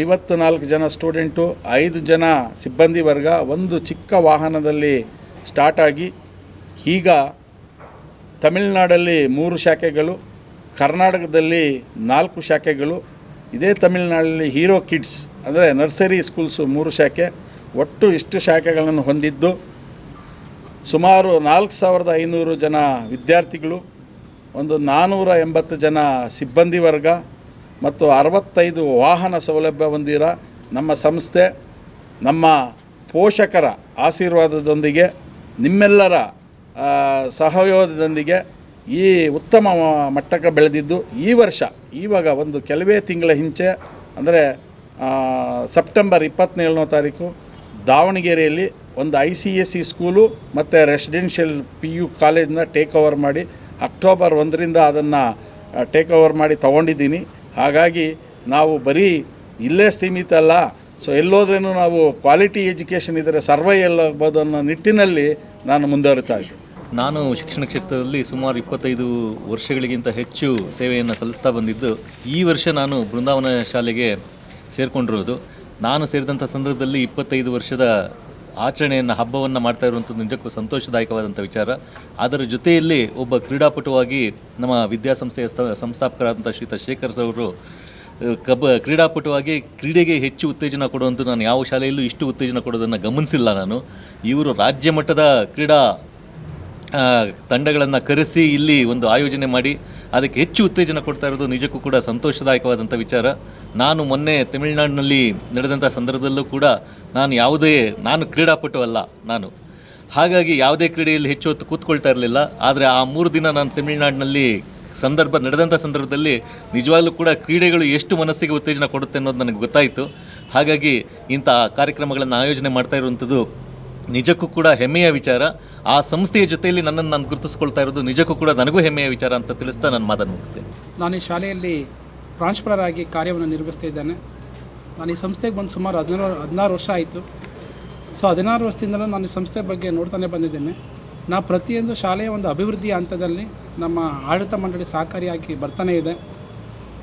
ಐವತ್ತು ನಾಲ್ಕು ಜನ ಸ್ಟೂಡೆಂಟು ಐದು ಜನ ಸಿಬ್ಬಂದಿ ವರ್ಗ, ಒಂದು ಚಿಕ್ಕ ವಾಹನದಲ್ಲಿ ಸ್ಟಾರ್ಟಾಗಿ ಈಗ ತಮಿಳುನಾಡಲ್ಲಿ ಮೂರು ಶಾಖೆಗಳು ಕರ್ನಾಟಕದಲ್ಲಿ ನಾಲ್ಕು ಶಾಖೆಗಳು, ಇದೇ ತಮಿಳುನಾಡಲ್ಲಿ ಹೀರೋ ಕಿಡ್ಸ್ ಅಂದರೆ ನರ್ಸರಿ ಸ್ಕೂಲ್ಸು ಮೂರು ಶಾಖೆ, ಒಟ್ಟು ಇಷ್ಟು ಶಾಖೆಗಳನ್ನು ಹೊಂದಿದ್ದು ಸುಮಾರು ನಾಲ್ಕು ಸಾವಿರದ ಐನೂರು ಜನ ವಿದ್ಯಾರ್ಥಿಗಳು, ಒಂದು ನಾನ್ನೂರ ಎಂಬತ್ತು ಜನ ಸಿಬ್ಬಂದಿ ವರ್ಗ ಮತ್ತು ಅರವತ್ತೈದು ವಾಹನ ಸೌಲಭ್ಯ ಹೊಂದಿರ ನಮ್ಮ ಸಂಸ್ಥೆ, ನಮ್ಮ ಪೋಷಕರ ಆಶೀರ್ವಾದದೊಂದಿಗೆ, ನಿಮ್ಮೆಲ್ಲರ ಸಹಯೋಗದೊಂದಿಗೆ ಈ ಉತ್ತಮ ಮಟ್ಟಕ್ಕೆ ಬೆಳೆದಿದ್ದು ಈ ವರ್ಷ, ಇವಾಗ ಒಂದು ಕೆಲವೇ ತಿಂಗಳ ಹಿಂಚೆ, ಅಂದರೆ ಸೆಪ್ಟೆಂಬರ್ ಇಪ್ಪತ್ತೇಳನೇ ತಾರೀಕು, ದಾವಣಗೆರೆಯಲ್ಲಿ ಒಂದು I C S C school ಮತ್ತು ರೆಸಿಡೆನ್ಷಿಯಲ್ ಪಿ ಯು ಕಾಲೇಜನ್ನ ಟೇಕ್ ಓವರ್ ಮಾಡಿ ಅಕ್ಟೋಬರ್ ಒಂದರಿಂದ ಅದನ್ನು ಟೇಕ್ ಓವರ್ ಮಾಡಿ ತೊಗೊಂಡಿದ್ದೀನಿ. ಹಾಗಾಗಿ ನಾವು ಬರೀ ಇಲ್ಲೇ ಸೀಮಿತ ಅಲ್ಲ, ಸೊ ಎಲ್ಲೋದ್ರೂ ನಾವು ಕ್ವಾಲಿಟಿ ಎಜುಕೇಷನ್ ಇದ್ದರೆ ಸರ್ವೈ ಎಲ್ಲ ಅನ್ನೋ ನಿಟ್ಟಿನಲ್ಲಿ ನಾನು ಮುಂದುವರಿತಾ ಇದ್ದೀನಿ. ನಾನು ಶಿಕ್ಷಣ ಕ್ಷೇತ್ರದಲ್ಲಿ ಸುಮಾರು ಇಪ್ಪತ್ತೈದು ವರ್ಷಗಳಿಗಿಂತ ಹೆಚ್ಚು ಸೇವೆಯನ್ನು ಸಲ್ಲಿಸ್ತಾ ಬಂದಿದ್ದು, ಈ ವರ್ಷ ನಾನು ಬೃಂದಾವನ ಶಾಲೆಗೆ ಸೇರಿಕೊಂಡಿರೋದು. ನಾನು ಸೇರಿದಂಥ ಸಂದರ್ಭದಲ್ಲಿ ಇಪ್ಪತ್ತೈದು ವರ್ಷದ ಆಚರಣೆಯನ್ನು, ಹಬ್ಬವನ್ನು ಮಾಡ್ತಾ ಇರುವಂಥದ್ದು ನಿಜಕ್ಕೂ ಸಂತೋಷದಾಯಕವಾದಂಥ ವಿಚಾರ. ಅದರ ಜೊತೆಯಲ್ಲಿ ಒಬ್ಬ ಕ್ರೀಡಾಪಟುವಾಗಿ ನಮ್ಮ ವಿದ್ಯಾಸಂಸ್ಥೆಯ ಸ್ಥ- ಸಂಸ್ಥಾಪಕರಾದಂಥ ಶ್ರೀತ ಶೇಖರ್ ಅವರು ಕಬ, ಕ್ರೀಡಾಪಟುವಾಗಿ ಕ್ರೀಡೆಗೆ ಹೆಚ್ಚು ಉತ್ತೇಜನ ಕೊಡುವಂಥ ನಾನು ಯಾವ ಶಾಲೆಯಲ್ಲೂ ಇಷ್ಟು ಉತ್ತೇಜನ ಕೊಡೋದನ್ನು ಗಮನಿಸಿಲ್ಲ ನಾನು. ಇವರು ರಾಜ್ಯ ಮಟ್ಟದ ಕ್ರೀಡಾ ತಂಡಗಳನ್ನು ಕರೆಸಿ ಇಲ್ಲಿ ಒಂದು ಆಯೋಜನೆ ಮಾಡಿ ಅದಕ್ಕೆ ಹೆಚ್ಚು ಉತ್ತೇಜನ ಕೊಡ್ತಾ ಇರೋದು ನಿಜಕ್ಕೂ ಕೂಡ ಸಂತೋಷದಾಯಕವಾದಂಥ ವಿಚಾರ. ನಾನು ಮೊನ್ನೆ ತಮಿಳುನಾಡಿನಲ್ಲಿ ನಡೆದಂಥ ಸಂದರ್ಭದಲ್ಲೂ ಕೂಡ ನಾನು ಯಾವುದೇ, ನಾನು ಕ್ರೀಡಾಪಟು ಅಲ್ಲ ನಾನು. ಹಾಗಾಗಿ ಯಾವುದೇ ಕ್ರೀಡೆಯಲ್ಲಿ ಹೆಚ್ಚು ಹೊತ್ತು ಕೂತ್ಕೊಳ್ತಾ ಇರಲಿಲ್ಲ. ಆದರೆ ಆ ಮೂರು ದಿನ ನಾನು ತಮಿಳುನಾಡಿನಲ್ಲಿ ಸಂದರ್ಭ ನಡೆದಂಥ ಸಂದರ್ಭದಲ್ಲಿ ನಿಜವಾಗ್ಲೂ ಕೂಡ ಕ್ರೀಡೆಗಳು ಎಷ್ಟು ಮನಸ್ಸಿಗೆ ಉತ್ತೇಜನ ಕೊಡುತ್ತೆ ಅನ್ನೋದು ನನಗೆ ಗೊತ್ತಾಯಿತು. ಹಾಗಾಗಿ ಇಂಥ ಕಾರ್ಯಕ್ರಮಗಳನ್ನು ಆಯೋಜನೆ ಮಾಡ್ತಾ ಇರುವಂಥದ್ದು ನಿಜಕ್ಕೂ ಕೂಡ ಹೆಮ್ಮೆಯ ವಿಚಾರ. ಆ ಸಂಸ್ಥೆಯ ಜೊತೆಯಲ್ಲಿ ನನ್ನನ್ನು ನಾನು ಗುರುತಿಸ್ಕೊಳ್ತಾ ಇರೋದು ನಿಜಕ್ಕೂ ಕೂಡ ನನಗೂ ಹೆಮ್ಮೆಯ ವಿಚಾರ ಅಂತ ತಿಳಿಸ್ತಾ ನಾನು ಮಾತನ್ನು ಮುಗಿಸ್ತೇನೆ. ನಾನು ಈ ಶಾಲೆಯಲ್ಲಿ ಪ್ರಾಂಶುಪಾಲರಾಗಿ ಕಾರ್ಯವನ್ನು ನಿರ್ವಹಿಸ್ತಾ ಇದ್ದೇನೆ. ನಾನು ಈ ಸಂಸ್ಥೆಗೆ ಬಂದು ಸುಮಾರು ಹದಿನಾರು ಹದಿನಾರು ವರ್ಷ ಆಯಿತು. ಸೊ ಹದಿನಾರು ವರ್ಷದಿಂದಲೂ ನಾನು ಈ ಸಂಸ್ಥೆ ಬಗ್ಗೆ ನೋಡ್ತಾನೆ ಬಂದಿದ್ದೇನೆ. ನಾ ಪ್ರತಿಯೊಂದು ಶಾಲೆಯ ಒಂದು ಅಭಿವೃದ್ಧಿಯ ಹಂತದಲ್ಲಿ ನಮ್ಮ ಆಡಳಿತ ಮಂಡಳಿ ಸಹಕಾರಿಯಾಗಿ ಬರ್ತಾನೆ ಇದೆ.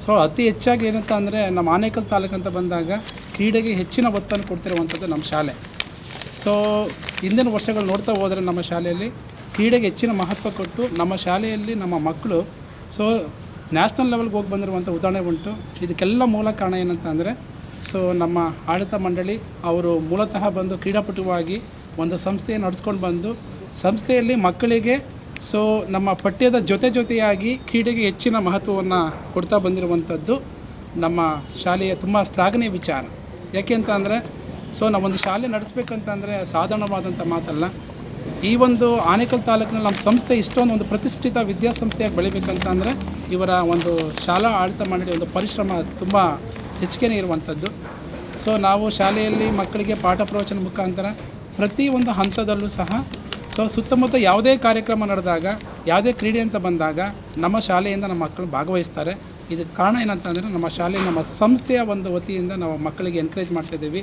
ಸೊ ಅತಿ ಹೆಚ್ಚಾಗಿ ಏನಂತ ಅಂದರೆ ನಮ್ಮ ಆನೇಕಲ್ ತಾಲೂಕು ಅಂತ ಬಂದಾಗ ಕ್ರೀಡೆಗೆ ಹೆಚ್ಚಿನ ಒತ್ತನ್ನು ಕೊಡ್ತಿರುವಂಥದ್ದು ನಮ್ಮ ಶಾಲೆ. ಸೊ ಹಿಂದಿನ ವರ್ಷಗಳು ನೋಡ್ತಾ ಹೋದರೆ ನಮ್ಮ ಶಾಲೆಯಲ್ಲಿ ಕ್ರೀಡೆಗೆ ಹೆಚ್ಚಿನ ಮಹತ್ವ ಕೊಟ್ಟು ನಮ್ಮ ಶಾಲೆಯಲ್ಲಿ ನಮ್ಮ ಮಕ್ಕಳು ಸೊ ನ್ಯಾಷನಲ್ ಲೆವೆಲ್ಗೆ ಹೋಗಿ ಬಂದಿರುವಂಥ ಉದಾಹರಣೆ ಉಂಟು. ಇದಕ್ಕೆಲ್ಲ ಮೂಲ ಕಾರಣ ಏನಂತ ಅಂದರೆ ಸೊ ನಮ್ಮ ಆಡಳಿತ ಮಂಡಳಿ ಅವರು ಮೂಲತಃ ಬಂದು ಕ್ರೀಡಾಪಟುವಾಗಿ ಒಂದು ಸಂಸ್ಥೆಯನ್ನು ನಡೆಸ್ಕೊಂಡು ಬಂದು ಸಂಸ್ಥೆಯಲ್ಲಿ ಮಕ್ಕಳಿಗೆ ಸೊ ನಮ್ಮ ಪಠ್ಯದ ಜೊತೆ ಜೊತೆಯಾಗಿ ಕ್ರೀಡೆಗೆ ಹೆಚ್ಚಿನ ಮಹತ್ವವನ್ನು ಕೊಡ್ತಾ ಬಂದಿರುವಂಥದ್ದು ನಮ್ಮ ಶಾಲೆಯ ತುಂಬ ಶ್ಲಾಘನೀಯ ವಿಚಾರ. ಯಾಕೆ ಅಂತ ಅಂದರೆ ಸೊ ನಾವೊಂದು ಶಾಲೆ ನಡೆಸ್ಬೇಕಂತಂದರೆ ಸಾಧಾರಣವಾದಂಥ ಮಾತಲ್ಲ. ಈ ಒಂದು ಆನೇಕಲ್ ತಾಲೂಕಿನಲ್ಲಿ ನಮ್ಮ ಸಂಸ್ಥೆ ಇಷ್ಟೊಂದು ಒಂದು ಪ್ರತಿಷ್ಠಿತ ವಿದ್ಯಾಸಂಸ್ಥೆಯಾಗಿ ಬೆಳಿಬೇಕಂತ ಅಂದರೆ ಇವರ ಒಂದು ಶಾಲಾ ಆಡಳಿತ ಮಂಡಳಿ ಒಂದು ಪರಿಶ್ರಮ ತುಂಬ ಹೆಚ್ಚಿಗೆನೇ ಇರುವಂಥದ್ದು ಸೊ ನಾವು ಶಾಲೆಯಲ್ಲಿ ಮಕ್ಕಳಿಗೆ ಪಾಠ ಪ್ರವಚನ ಮುಖಾಂತರ ಪ್ರತಿ ಒಂದು ಹಂತದಲ್ಲೂ ಸಹ ಸೊ ಸುತ್ತಮುತ್ತ ಯಾವುದೇ ಕಾರ್ಯಕ್ರಮ ನಡೆದಾಗ, ಯಾವುದೇ ಕ್ರೀಡೆ ಅಂತ ಬಂದಾಗ ನಮ್ಮ ಶಾಲೆಯಿಂದ ನಮ್ಮ ಮಕ್ಕಳು ಭಾಗವಹಿಸ್ತಾರೆ. ಇದಕ್ಕೆ ಕಾರಣ ಏನಂತಂದರೆ ನಮ್ಮ ಶಾಲೆ ನಮ್ಮ ಸಂಸ್ಥೆಯ ಒಂದು ವತಿಯಿಂದ ನಾವು ಮಕ್ಕಳಿಗೆ ಎನ್ಕರೇಜ್ ಮಾಡ್ತಾಯಿದ್ದೀವಿ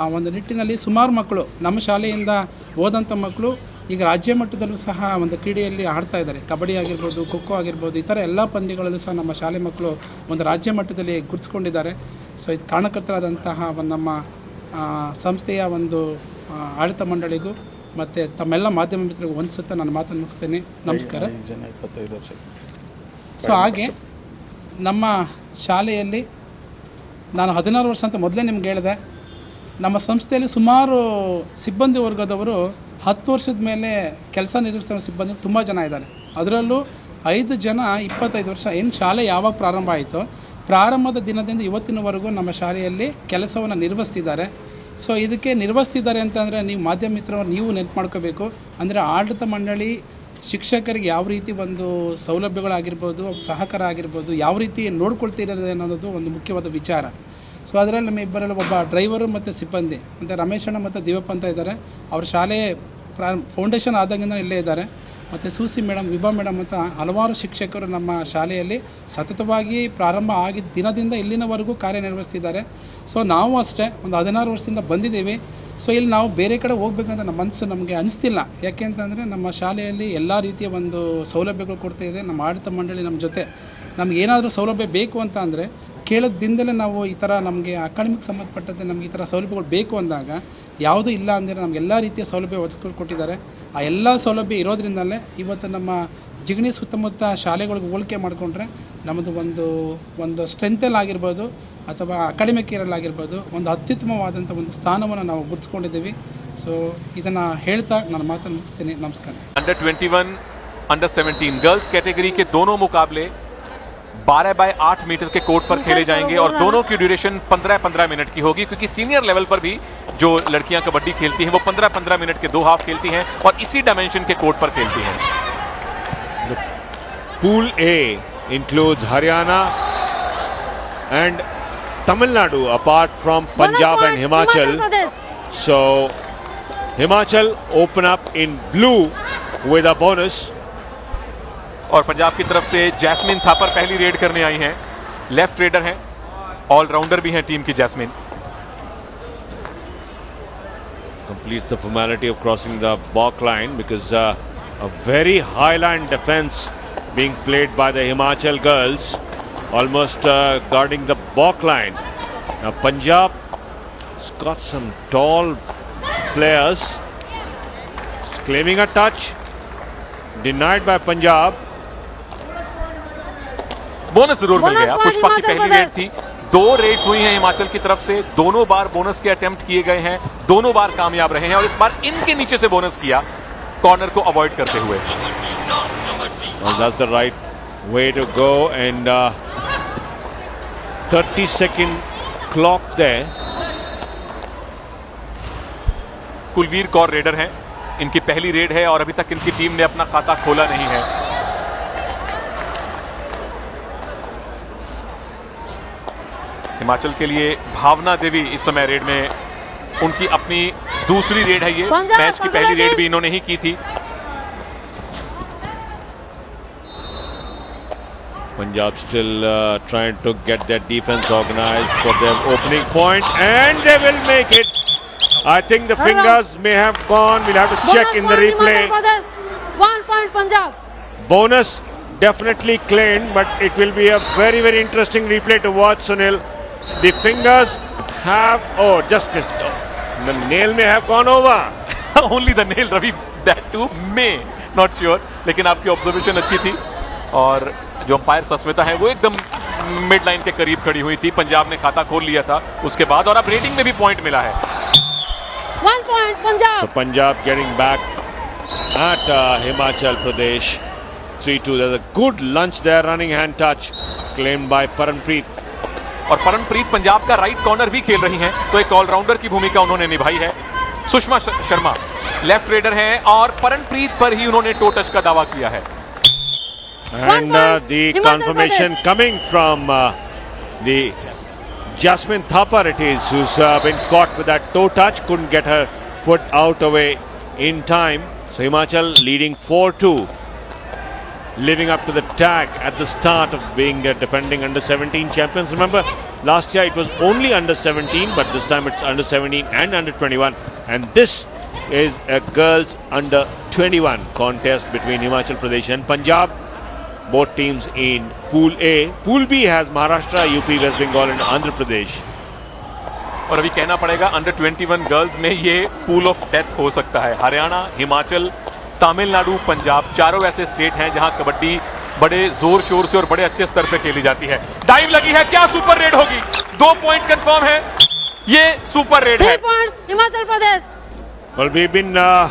ಆ ಒಂದು ನಿಟ್ಟಿನಲ್ಲಿ ಸುಮಾರು ಮಕ್ಕಳು ನಮ್ಮ ಶಾಲೆಯಿಂದ ಹೋದಂಥ ಮಕ್ಕಳು ಈಗ ರಾಜ್ಯ ಮಟ್ಟದಲ್ಲೂ ಸಹ ಒಂದು ಕ್ರೀಡೆಯಲ್ಲಿ ಆಡ್ತಾ ಇದ್ದಾರೆ. ಕಬಡ್ಡಿ ಆಗಿರ್ಬೋದು ಖೋಖೋ ಆಗಿರ್ಬೋದು ಈ ಥರ ಎಲ್ಲ ಪಂದ್ಯಗಳಲ್ಲೂ ಸಹ ನಮ್ಮ ಶಾಲೆ ಮಕ್ಕಳು ಒಂದು ರಾಜ್ಯ ಮಟ್ಟದಲ್ಲಿ ಗುರುತಿಸ್ಕೊಂಡಿದ್ದಾರೆ. ಸೊ ಇದು ಕಾರಣಕರ್ತರಾದಂತಹ ಒಂದು ನಮ್ಮ ಸಂಸ್ಥೆಯ ಒಂದು ಆಡಳಿತ ಮಂಡಳಿಗೂ ಮತ್ತು ತಮ್ಮೆಲ್ಲ ಮಾಧ್ಯಮ ಮಿತ್ರರಿಗೂ ಒಂದು ಸುತ್ತ ನಾನು ಮಾತನ್ನು ಮುಗಿಸ್ತೇನೆ. ನಮಸ್ಕಾರ. ಸೊ ಹಾಗೆ ನಮ್ಮ ಶಾಲೆಯಲ್ಲಿ ನಾನು ಹದಿನಾರು ವರ್ಷ ಅಂತ ಮೊದಲೇ ನಿಮ್ಗೆ ಹೇಳಿದೆ. ನಮ್ಮ ಸಂಸ್ಥೆಯಲ್ಲಿ ಸುಮಾರು ಸಿಬ್ಬಂದಿ ವರ್ಗದವರು ಹತ್ತು ವರ್ಷದ ಮೇಲೆ ಕೆಲಸ ನಿರ್ವಹಿಸ್ತಿರೋ ಸಿಬ್ಬಂದಿ ತುಂಬ ಜನ ಇದ್ದಾರೆ. ಅದರಲ್ಲೂ ಐದು ಜನ ಇಪ್ಪತ್ತೈದು ವರ್ಷ ಏನು ಶಾಲೆ ಯಾವಾಗ ಪ್ರಾರಂಭ ಆಯಿತು ಪ್ರಾರಂಭದ ದಿನದಿಂದ ಇವತ್ತಿನವರೆಗೂ ನಮ್ಮ ಶಾಲೆಯಲ್ಲಿ ಕೆಲಸವನ್ನು ನಿರ್ವಹಿಸ್ತಿದ್ದಾರೆ. ಸೊ ಇದಕ್ಕೆ ನಿರ್ವಹಿಸ್ತಿದ್ದಾರೆ ಅಂತಂದರೆ ನೀವು ಮಾಧ್ಯಮ ಮಿತ್ರರು ನೀವು ನೆನ್ಪು ಮಾಡ್ಕೋಬೇಕು. ಅಂದರೆ ಆಡಳಿತ ಮಂಡಳಿ ಶಿಕ್ಷಕರಿಗೆ ಯಾವ ರೀತಿ ಒಂದು ಸೌಲಭ್ಯಗಳಾಗಿರ್ಬೋದು, ಸಹಕಾರ ಆಗಿರ್ಬೋದು, ಯಾವ ರೀತಿ ನೋಡ್ಕೊಳ್ತಿರೋದು ಅನ್ನೋದು ಒಂದು ಮುಖ್ಯವಾದ ವಿಚಾರ. ಸೊ ಅದರಲ್ಲಿ ನಮ್ಮ ಇಬ್ಬರಲ್ಲಿ ಒಬ್ಬ ಡ್ರೈವರು ಮತ್ತು ಸಿಬ್ಬಂದಿ, ಮತ್ತು ರಮೇಶ್ ಅಣ್ಣ ಮತ್ತು ದಿವಪ್ಪ ಅಂತ ಇದ್ದಾರೆ. ಅವ್ರ ಶಾಲೆ ಪ್ರಾ ಫೌಂಡೇಶನ್ ಆದಾಗಿಂದ ಇಲ್ಲೇ ಇದ್ದಾರೆ. ಮತ್ತು ಸೂಸಿ ಮೇಡಮ್ ವಿಭಾ ಮೇಡಮ್ ಅಂತ ಹಲವಾರು ಶಿಕ್ಷಕರು ನಮ್ಮ ಶಾಲೆಯಲ್ಲಿ ಸತತವಾಗಿ ಪ್ರಾರಂಭ ಆಗಿದ್ದ ದಿನದಿಂದ ಇಲ್ಲಿನವರೆಗೂ ಕಾರ್ಯನಿರ್ವಹಿಸ್ತಿದ್ದಾರೆ. ಸೊ ನಾವು ಅಷ್ಟೇ ಒಂದು ಹದಿನಾರು ವರ್ಷದಿಂದ ಬಂದಿದ್ದೀವಿ. ಸೊ ಇಲ್ಲಿ ನಾವು ಬೇರೆ ಕಡೆ ಹೋಗ್ಬೇಕಂತ ನಮ್ಮ ಮನಸ್ಸು ನಮಗೆ ಅನಿಸ್ತಿಲ್ಲ. ಯಾಕೆ ಅಂತಂದರೆ ನಮ್ಮ ಶಾಲೆಯಲ್ಲಿ ಎಲ್ಲ ರೀತಿಯ ಒಂದು ಸೌಲಭ್ಯಗಳು ಕೊಡ್ತಾ ನಮ್ಮ ಆಡಳಿತ ಮಂಡಳಿ ನಮ್ಮ ಜೊತೆ. ನಮಗೇನಾದರೂ ಸೌಲಭ್ಯ ಬೇಕು ಅಂತ ಅಂದರೆ ಕೇಳೋದಿಂದಲೇ ನಾವು ಈ ಥರ ನಮಗೆ ಅಕಾಡೆಮಿಕ್ ಸಂಬಂಧಪಟ್ಟಂತೆ ನಮಗೆ ಈ ಥರ ಸೌಲಭ್ಯಗಳು ಬೇಕು ಅಂದಾಗ, ಯಾವುದೂ ಇಲ್ಲ ಅಂದರೆ ಎಲ್ಲ ರೀತಿಯ ಸೌಲಭ್ಯ ಒದಗಿಸ್ಕೊಟ್ಟಿದ್ದಾರೆ ಆ ಎಲ್ಲ ಸೌಲಭ್ಯ ಇರೋದ್ರಿಂದಲೇ ಇವತ್ತು ನಮ್ಮ ಜಿಗಣಿ ಸುತ್ತಮುತ್ತ ಶಾಲೆಗಳಿಗೆ ಹೋಲಿಕೆ ಮಾಡಿಕೊಂಡ್ರೆ ನಮ್ಮದು ಒಂದು ಒಂದು ಸ್ಟ್ರೆಂತಲ್ಲಾಗಿರ್ಬೋದು ಅಥವಾ ಅಕಾಡೆಮಿಕ್ ಇಯರಲ್ಲಾಗಿರ್ಬೋದು ಒಂದು ಅತ್ಯುತ್ತಮವಾದಂಥ ಒಂದು ಸ್ಥಾನವನ್ನು ನಾವು ಗುರುತಿಸ್ಕೊಂಡಿದ್ದೀವಿ. ಸೊ ಇದನ್ನು ಹೇಳ್ತಾ ನಾನು ಮಾತನ್ನು ಮುಗಿಸ್ತೀನಿ. ನಮಸ್ಕಾರ. Under twenty one under seventeen girls category K ದೋನೋ ಮುಕಾಬಲೆ 12 बाय आठ मीटर के कोर्ट पर खेले जाएँगे और दोनों की ड्यूरेशन 15 15 मिनट की होगी क्योंकि सीनियर लेवल पर भी जो लड़कियाँ कबड्डी खेलती हैं वो 15 15 मिनट के दो हाफ़ खेलती हैं और इसी डायमेंशन के कोर्ट पर खेलती हैं। Pool A includes Haryana and Tamil Nadu apart from Punjab and Himachal so Himachal open up in blue with a bonus और पंजाब की तरफ़ से जैस्मिन थापर पहली रेड करने आई हैं। लेफ़्ट रेडर हैं। ऑलराउंडर भी हैं टीम की Jasmine. Complete the formality of crossing the baulk line because a very high line defence being played by the Himachal girls almost guarding the baulk line Punjab got some tall players. Claiming a touch. Denied by punjab. Bonus ज़रूर मिल गया। पुष्पा की पहली red थी। दो Reds हुई हैं हिमाचल की तरफ़ से। दोनों बार बोनस के अटेम्प्ट किए गए हैं। दोनों बार कामयाब रहे हैं और इस बार इनके नीचे से बोनस किया कॉर्नर को अवॉइड करते हुए। Well, that's the right way to go, and uh, 30 second clock there. Kulveer Kaur raider हैं। इनकी पहली रेड है और अभी तक इनकी टीम ने अपना खाता खोला नहीं है। हिमाचल के लिए भावना देवी इस समय रेड में उनकी अपनी दूसरी रेड है ये। मैच की पहली रेड भी इन्होंने ही की थी। Punjab still trying to get that defence organised for their opening point and they will make it I think the fingers may have gone will have to check in the replay one point Punjab bonus definitely claim but it will be a very very interesting replay to watch Sunil The fingers have, oh, just missed. Oh, the nail may have gone over. Only the nail Ravi that too may not sure लेकिन आपकी observation अच्छी थी और जो umpire Sasmita है वो एकदम mid line के करीब खड़ी हुई थी पंजाब ने खाता खोल लिया था उसके बाद और अब रेटिंग में भी पॉइंट मिला है One point Punjab. So Punjab. Punjab getting back at uh, Himachal Pradesh. 3-2. There's a good lunge there, running hand touch claimed by Paranpreet. और परमप्रीत पंजाब का राइट कॉर्नर भी खेल रही हैं तो एक ऑलराउंडर की भूमिका उन्होंने निभाई है। सुषमा शर्मा लेफ़्ट रेडर हैं और परमप्रीत पर ही उन्होंने टो टच का दावा किया है। Confirmation coming from Thapar it is been caught with that toe touch couldn't get her foot out away in time Himachal leading 4-2 Living up to the tag at the start of being uh, defending under 17 champions. Remember, last year it was only under 17, but this time it's under 17 and under 21. And this is a girls under 21 contest between Himachal Pradesh and Punjab both teams in Pool A. Pool B has Maharashtra, UP, West Bengal, and Andhra Pradesh. और अभी कहना पड़ेगा under 21 girls में ये pool of death हो सकता है हरियाणा हिमाचल तमिलनाडु पंजाब चारों ऐसे स्टेट हैं जहाँ कबड्डी बड़े ज़ोर शोर से और बड़े अच्छे स्तर पर खेली जाती है डाइव लगी है क्या सुपर रेड होगी दो पॉइंट कंफर्म है ये सुपर रेड है Himachal Pradesh. Well, we've been uh,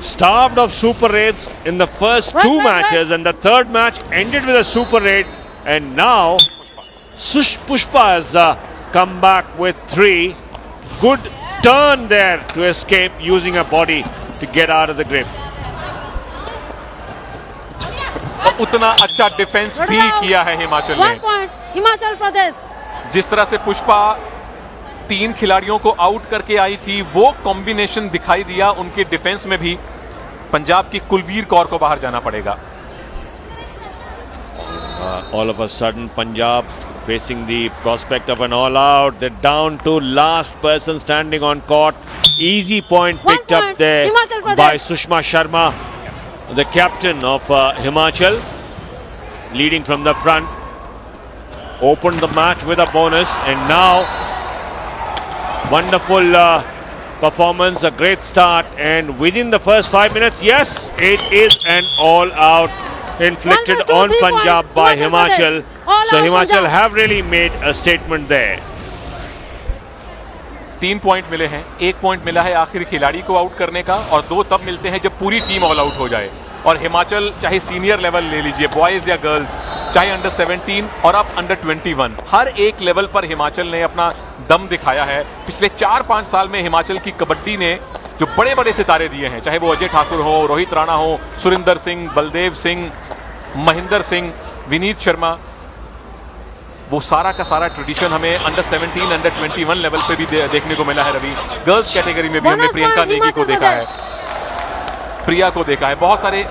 starved of super raids in the first two right, right. matches, and the third match ended with a super raid. And now, Sush Pushpa has uh, come back with three. Good turn there to escape using her body to get out of the grip. और उतना अच्छा defence भी किया है हिमाचल ने One point Himachal Pradesh. जिस तरह से पुष्पा तीन खिलाड़ियों को आउट करके आई थी वो कॉम्बिनेशन दिखाई दिया उनके डिफेंस में भी पंजाब की कुलवीर कौर को बाहर जाना पड़ेगा all of a sudden, Punjab facing the prospect of an all out. They're down to last person standing on court. Easy point picked up there by Sushma Sharma, the captain of uh, Himachal, leading from the front. Opened the match with a bonus, and now wonderful uh, performance, a great start, and within the first five minutes, yes, it is an all out inflicted One, two, on three Punjab points, by Himachal Himachal. So Himachal Punjab. have really made a statement there. तीन point मिले हैं एक point मिला है आखिरी खिलाड़ी को out करने का और दो तब मिलते हैं जब पूरी टीम ऑल आउट हो जाए और हिमाचल चाहे सीनियर लेवल ले लीजिए बॉयज़ या गर्ल्स चाहे अंडर 17 और अब अंडर 21 हर एक लेवल पर हिमाचल ने अपना दम दिखाया है पिछले चार पाँच साल में हिमाचल की कबड्डी ने जो बड़े बड़े सितारे दिए हैं चाहे वो अजय ठाकुर हो रोहित राणा हो सुरिंदर सिंह बलदेव सिंह महेंद्र सिंह विनीत शर्मा वो सारा का सारा ट्रेडिशन हमें अंडर 17 अंडर 21 लेवल पे भी दे, देखने को मिला है रवि। गर्ल्स कैटेगरी में भी हमने प्रियंका नेगी को देखा है। प्रिया को देखा है। बहुत सारे